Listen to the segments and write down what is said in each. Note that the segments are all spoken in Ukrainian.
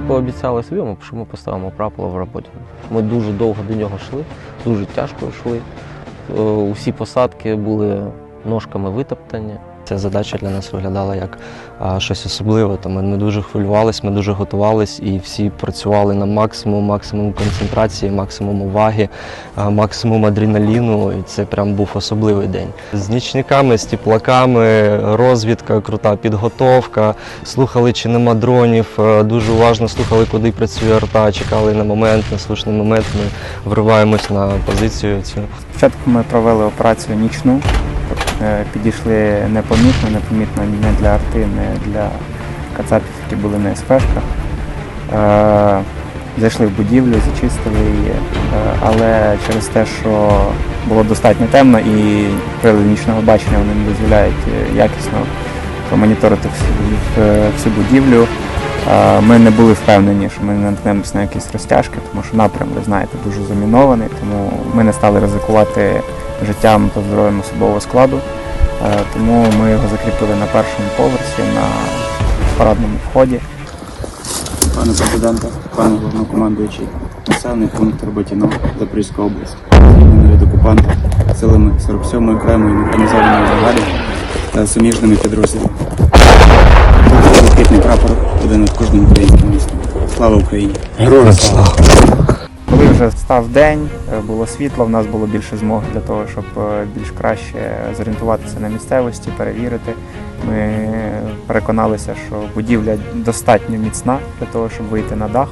пообіцяли собі, що ми поставимо прапор в роботі. Ми дуже довго до нього йшли, дуже тяжко йшли. Е, Усі посадки були ножками витоптані. Ця задача для нас виглядала як щось особливе. Тому ми дуже хвилювалися, ми дуже готувалися і всі працювали на максимум, максимум концентрації, максимум уваги, максимум адреналіну. І це прям був особливий день. З нічниками, з тіплаками, розвідка, крута підготовка. Слухали, чи нема дронів. Дуже уважно слухали, куди працює арта, чекали на момент, на слушний момент. Ми вриваємось на позицію цю. Спочатку ми провели операцію нічну, підійшли непомітно, непомітно не для арти, не для кацапів, які були на СПшках. Е, Зайшли в будівлю, зачистили її, Е, але через те, що було достатньо темно і прилади нічного бачення вони не дозволяють е, якісно промоніторити е, всю будівлю. Ми не були впевнені, що ми не наткнемося на якісь розтяжки, тому що напрям, ви знаєте, дуже замінований, тому ми не стали ризикувати життям та здоров'ям особового складу. Е, Тому ми його закріпили на першому поверсі на парадному вході. Пане президенте, пане головнокомандуючий, населений пункт Роботіно, Запорізька область, від окупанта силами 47-ї окремої механізованої бригади та суміжними підрозділами. Блакитний прапор буде над кожним українським містом. Слава Україні! Героям слава! Коли вже став день, е, було світло, в нас було більше змоги для того, щоб е, більш краще зорієнтуватися на місцевості, перевірити. Ми переконалися, що будівля достатньо міцна для того, щоб вийти на дах.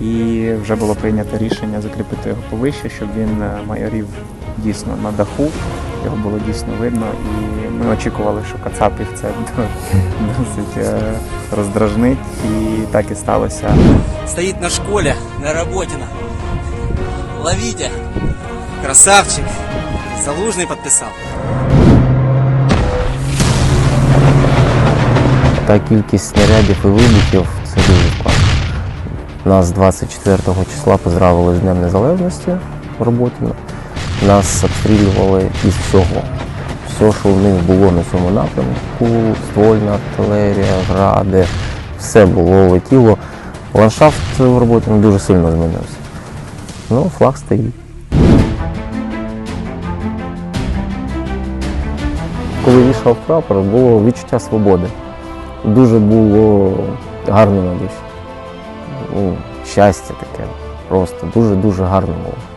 І вже було прийнято рішення закріпити його повище, щоб він е, майорів дійсно на даху. Його було дійсно видно, і ми очікували, що Кацапів це досить е, роздражнить, і так і сталося. стоит на школе, на Работино. Ловите. Красавчик. Залужный подписал. Та кількість снарядів і вибухів це дуже складно. Нас 24 числа поздравили з Днем Незалежності в Роботіно. Нас обстрілювали із всього. Все, що в них було на цьому напрямку, ствольна артилерія, гради, все було летіло. Ландшафт в Роботіно дуже сильно змінився. Ну, флаг стоїть. Коли вішав прапор, було відчуття свободи. Дуже було гарно на душі. Ну, щастя таке. Просто дуже-дуже гарно було.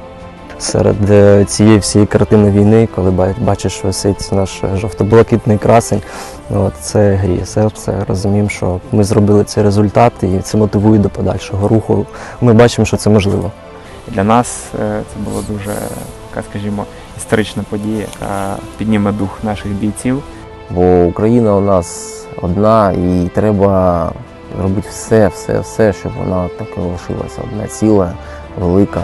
Серед е, цієї всієї картини війни, коли бачиш висить наш жовто-блакитний красень, ну, от це гріє серце. Розуміємо, що ми зробили цей результат і це мотивує до подальшого руху. Ми бачимо, що це можливо. Для нас е, це була дуже така, скажімо, історична подія, яка підніме дух наших бійців. Бо Україна у нас одна і треба робити все, все, все, щоб вона так і лишилася одна ціла, велика.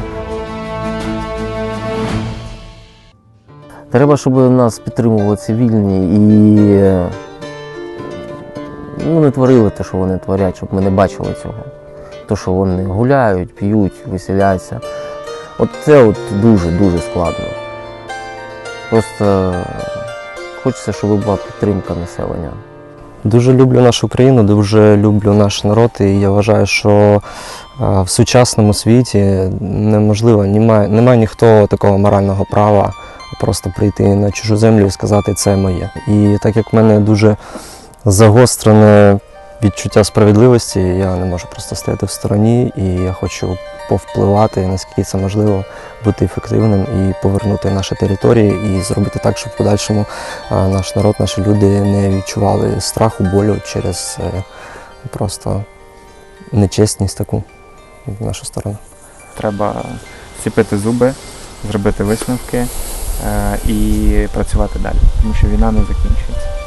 Треба, щоб нас підтримували цивільні і е, ну, не творили те, що вони творять, щоб ми не бачили цього. То, що вони гуляють, п'ють, веселяться. От це от дуже-дуже складно. Просто Хочеться, щоб була підтримка населення. Дуже люблю нашу країну, дуже люблю наш народ, і я вважаю, що е, в сучасному світі неможливо, немає, немає ніхто такого морального права просто прийти на чужу землю і сказати це моє. І так як в мене дуже загострене відчуття справедливості, я не можу просто стояти в стороні, і я хочу повпливати, наскільки це можливо, бути ефективним і повернути наші території, і зробити так, щоб в подальшому наш народ, наші люди не відчували страху, болю через е, просто нечесність таку в нашу сторону. Треба зціпити зуби, зробити висновки е, і працювати далі, тому що війна не закінчується.